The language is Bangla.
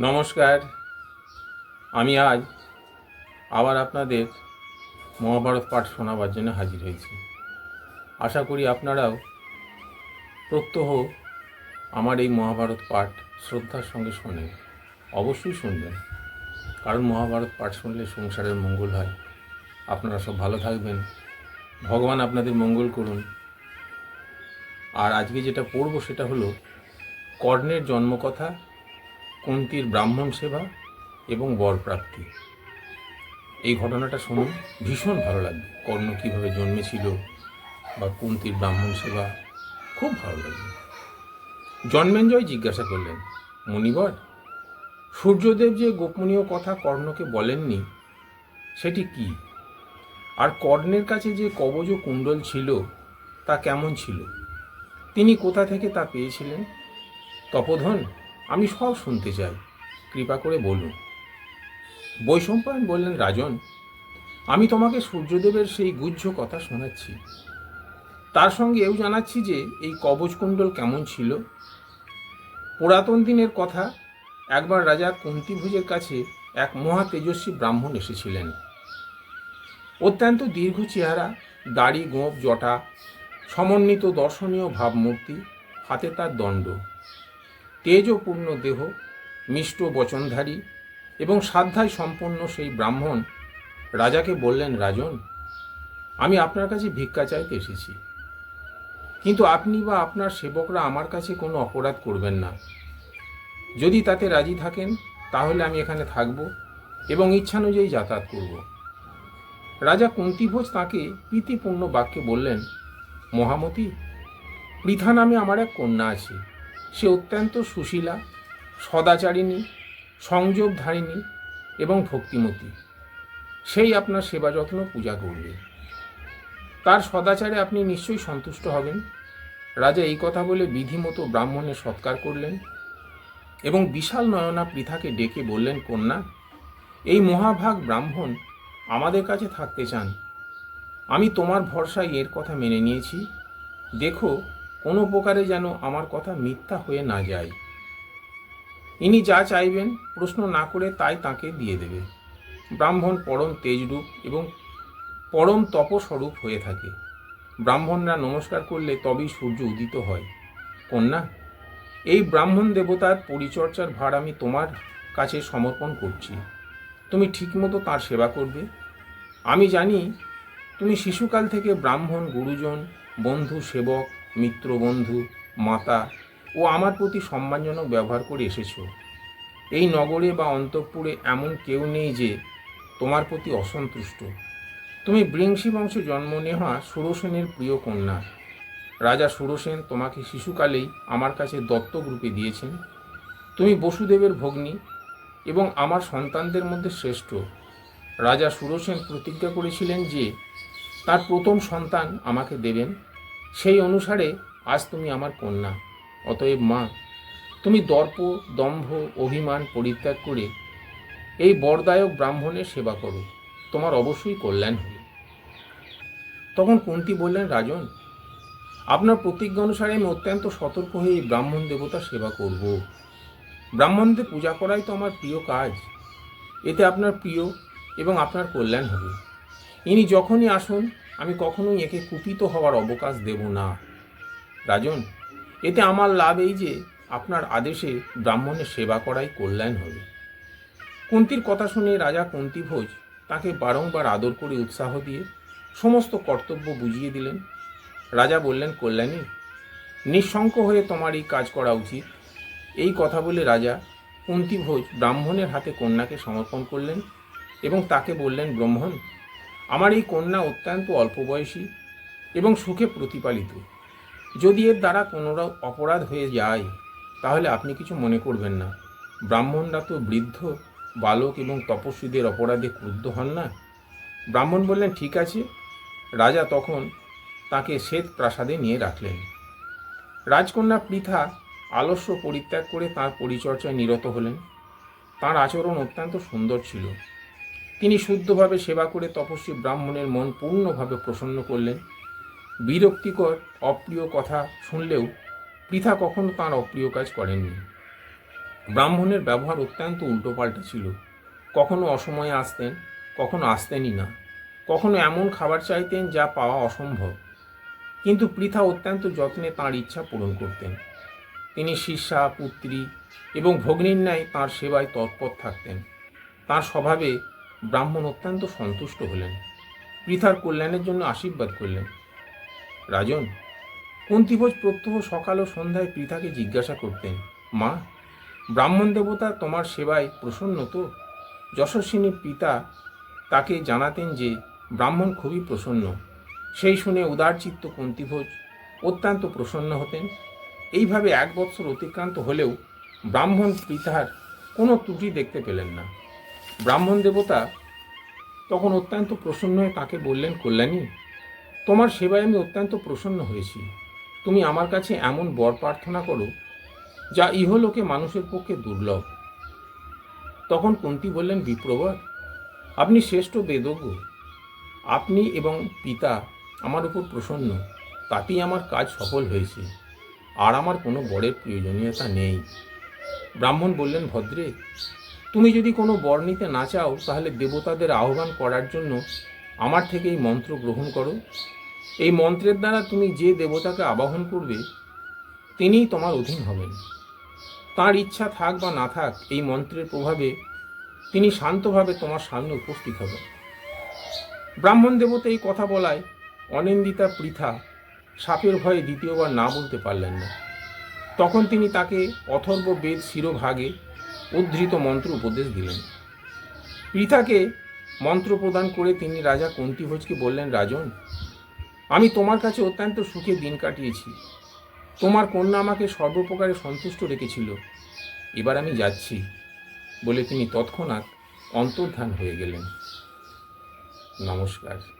নমস্কার। আমি আজ আবার আপনাদের মহাভারত পাঠ শোনাবার জন্য হাজির হয়েছি। আশা করি আপনারাও প্রত্যহ আমার এই মহাভারত পাঠ শ্রদ্ধার সঙ্গে শোনেন। অবশ্যই শুনবেন। কারণ মহাভারত পাঠ শুনলে সংসারের মঙ্গল হয়। আপনারা সব ভালো থাকবেন। ভগবান আপনাদের মঙ্গল করুন। আর আজকে যেটা পড়ব সেটা হলো কর্ণের জন্মকথা কুন্তির ব্রাহ্মণ সেবা এবং বরপ্রাপ্তি এই ঘটনাটা শুনুন ভীষণ ভালো লাগবে কর্ণ কীভাবে জন্মেছিল বা কুন্তির ব্রাহ্মণ সেবা খুব ভালো লাগবে জন্মেঞ্জয় জিজ্ঞাসা করলেন, মুনিবর, সূর্যদেব যে গোপনীয় কথা কর্ণকে বলেননি, সেটি কি? আর কর্ণের কাছে যে কবজ কুণ্ডল ছিল, তা কেমন ছিল? তিনি কোথা থেকে তা পেয়েছিলেন? তপোধন আমি সব শুনতে চাই। কৃপা করে বলুন। বৈশম্পায়ন বললেন, রাজন, আমি তোমাকে সূর্যদেবের সেই গুহ্য কথা শোনাচ্ছি। তার সঙ্গে এও জানাচ্ছি যে এই কবচকুণ্ডল কেমন ছিল। পুরাতন দিনের কথা, একবার রাজা কুন্তিভুজের কাছে এক মহা তেজস্বী ব্রাহ্মণ এসেছিলেন। অত্যন্ত দীর্ঘ চেহারা, দাড়ি গোঁপ জটা, সমন্বিত দর্শনীয় ভাবমূর্তি, হাতে তার দণ্ড। তেজপূর্ণ দেহ, মিষ্ট বচনধারী এবং সাধ্যায় সম্পন্ন সেই ব্রাহ্মণ রাজাকে বললেন, রাজন, আমি আপনার কাছে ভিক্ষা চাইতে এসেছি। কিন্তু আপনি বা আপনার সেবকরা আমার কাছে কোনো অপরাধ করবেন না। যদি তাতে রাজি থাকেন, তাহলে আমি এখানে থাকব এবং ইচ্ছানুযায়ী যাতায়াত করব। রাজা কুন্তিভোজ তাঁকে প্রীতিপূর্ণ বাক্যে বললেন, মহামতি, পৃথা নামে আমার এক কন্যা আছে। সে অত্যন্ত সুশীলা, সদাচারিণী, সংযোগধারিণী এবং ভক্তিমতী। সেই আপনার সেবা যত্ন পূজা করবে। তার সদাচারে আপনি নিশ্চয়ই সন্তুষ্ট হবেন। রাজা এই কথা বলে বিধিমতো ব্রাহ্মণের সৎকার করলেন এবং বিশাল নয়না পৃথাকে ডেকে বললেন, কন্যা, এই মহাভাগ ব্রাহ্মণ আমাদের কাছে থাকতে চান। আমি তোমার ভরসায় এর কথা মেনে নিয়েছি। দেখো কোনো প্রকারে যেন আমার কথা মিথ্যা হয়ে না যায়। ইনি যা চাইবেন, প্রশ্ন না করে তাই তাকে দিয়ে দেবে। ব্রাহ্মণ পরম তেজরূপ এবং পরম তপস্বরূপ হয়ে থাকে। ব্রাহ্মণরা নমস্কার করলে তবেই সূর্য উদিত হয়। কন্যা, এই ব্রাহ্মণ দেবতার পরিচর্যার ভার আমি তোমার কাছে সমর্পণ করছি। তুমি ঠিকমতো তার সেবা করবে। আমি জানি তুমি শিশুকাল থেকে ব্রাহ্মণ, গুরুজন, বন্ধু, সেবক মিত্র বন্ধু মাতা ও আমার প্রতি সম্মানজনক ব্যবহার করে এসেছ। এই নগরে বা অন্তঃপুরে এমন কেউ নেই যে তোমার প্রতি অসন্তুষ্ট। তুমি বৃংশী বংশ জন্ম নেওয়া সুরসেনের প্রিয় কন্যা। রাজা সুরসেন তোমাকে শিশুকালেই আমার কাছে দত্তক রূপে দিয়েছেন। তুমি বসুদেবের ভগ্নী এবং আমার সন্তানদের মধ্যে শ্রেষ্ঠ। রাজা সুরসেন প্রতিজ্ঞা করেছিলেন যে তার প্রথম সন্তান আমাকে দেবেন। সেই অনুসারে আজ তুমি আমার কন্যা, অতএব মা, তুমি দর্প, দম্ভ, অভিমান পরিত্যাগ করে এই বরদায়ক ব্রাহ্মণের সেবা করো। তোমার অবশ্যই কল্যাণ হবে। তখন কুন্তি বললেন, রাজন, আপনার প্রতিজ্ঞা অনুসারে আমি অত্যন্ত সতর্ক হয়ে এই ব্রাহ্মণ দেবতার সেবা করব। ব্রাহ্মণদের পূজা করাই তো আমার প্রিয় কাজ। এতে আপনার প্রিয় এবং আপনার কল্যাণ হবে। ইনি যখনই আসুন আমি কখনোই একে কুপিত হওয়ার অবকাশ দেব না। রাজন, এতে আমার লাভ এই যে, আপনার আদেশে ব্রাহ্মণের সেবা করাই কল্যাণ হবে। কুন্তির কথা শুনে রাজা কুন্তিভোজ তাকে বারংবার আদর করে উৎসাহ দিয়ে সমস্ত কর্তব্য বুঝিয়ে দিলেন। রাজা বললেন, কল্যাণী, নিঃশঙ্ক হয়ে তোমার এই কাজ করা উচিত। এই কথা বলে রাজা কুন্তিভোজ ব্রাহ্মণের হাতে কন্যাকে সমর্পণ করলেন এবং তাকে বললেন, ব্রাহ্মণ আমার এই কন্যা অত্যন্ত অল্প বয়সী এবং সুখে প্রতিপালিত। যদি এর দ্বারা কোনো অপরাধ হয়ে যায়, তাহলে আপনি কিছু মনে করবেন না। ব্রাহ্মণরা তো বৃদ্ধ, বালক এবং তপস্বীদের অপরাধে ক্রুদ্ধ হন না। ব্রাহ্মণ বললেন, ঠিক আছে। রাজা তখন তাকে শ্বেত প্রাসাদে নিয়ে রাখলেন। রাজকন্যা পৃথা আলস্য পরিত্যাগ করে তার পরিচর্যায় নিরত হলেন। তার আচরণ অত্যন্ত সুন্দর ছিল। শুদ্ধভাবে সেবা করে তপস্বী ব্রাহ্মণের মন পূর্ণভাবে প্রসন্ন করলেন। বিরক্তিকর, অপ্রিয় কথা শুনলেও পৃথা কখনো তাঁর অপ্রিয় কাজ করেননি। ব্রাহ্মণের ব্যবহার অত্যন্ত উল্টোপাল্টা ছিল। কখনো অসময়ে আসতেন, কখনো আসতেনই না। কখনো এমন খাবার চাইতেন যা পাওয়া অসম্ভব। কিন্তু পৃথা অত্যন্ত যত্নে তাঁর ইচ্ছা পূরণ করতেন। তিনি শিষ্যা, পুত্রী এবং ভগ্নীর ন্যায় তাঁর সেবায় তৎপর থাকতেন। তাঁর স্বভাবে ব্রাহ্মণ অত্যন্ত সন্তুষ্ট হলেন। পৃথার কল্যাণের জন্য আশীর্বাদ করলেন। রাজন, কুন্তিভোজ প্রত্যহ সকাল ও সন্ধ্যায় পৃথাকে জিজ্ঞাসা করতেন, মা, ব্রাহ্মণ দেবতা তোমার সেবায় প্রসন্ন তো? যশস্বিনীর পিতা তাকে জানাতেন যে, ব্রাহ্মণ খুবই প্রসন্ন। সেই শুনে উদারচিত্ত কুন্তিভোজ অত্যন্ত প্রসন্ন হতেন। এইভাবে এক বৎসর অতিক্রান্ত হলেও ব্রাহ্মণ পিতার কোনো ত্রুটি দেখতে পেলেন না। ব্রাহ্মণ দেবতা তখন অত্যন্ত প্রসন্ন হয়ে তাকে বললেন, কল্যাণী, তোমার সেবায় আমি অত্যন্ত প্রসন্ন হয়েছি। তুমি আমার কাছে এমন বর প্রার্থনা করো, যা ইহলোকে মানুষের পক্ষে দুর্লভ। তখন কুন্তি বললেন, বিপ্রবর, আপনি শ্রেষ্ঠ বেদজ্ঞ। আপনি এবং পিতা আমার উপর প্রসন্ন। তাতেই আমার কাজ সফল হয়েছে। আর আমার কোনো বরের প্রয়োজনীয়তা নেই। ব্রাহ্মণ বললেন, ভদ্রে তুমি যদি কোনো বর নিতে না চাও, তাহলে দেবতাদের আহ্বান করার জন্য আমার থেকে এই মন্ত্র গ্রহণ করো। এই মন্ত্রের দ্বারা তুমি যে দেবতাকে আবাহন করবে, তিনিই তোমার অধীন হবেন। তার ইচ্ছা থাক বা না থাক, এই মন্ত্রের প্রভাবে তিনি শান্তভাবে তোমার সামনে উপস্থিত হবেন। ব্রাহ্মণ দেবতা এই কথা বলায় অনিন্দিতা পৃথা সাপের ভয়ে দ্বিতীয়বার না বলতে পারলেন না। তখন তিনি তাকে অথর্ব বেদ শিরোভাগে উদ্ধৃত মন্ত্র উপদেশ দিলেন। পৃথাকে মন্ত্র প্রদান করে তিনি রাজা কুন্তিভোজকে বললেন, রাজন, আমি তোমার কাছে অত্যন্ত সুখে দিন কাটিয়েছি। তোমার কন্যা আমাকে সর্বপ্রকারে সন্তুষ্ট রেখেছিল। এবার আমি যাচ্ছি। বলে তিনি তৎক্ষণাৎ অন্তর্ধান হয়ে গেলেন। নমস্কার।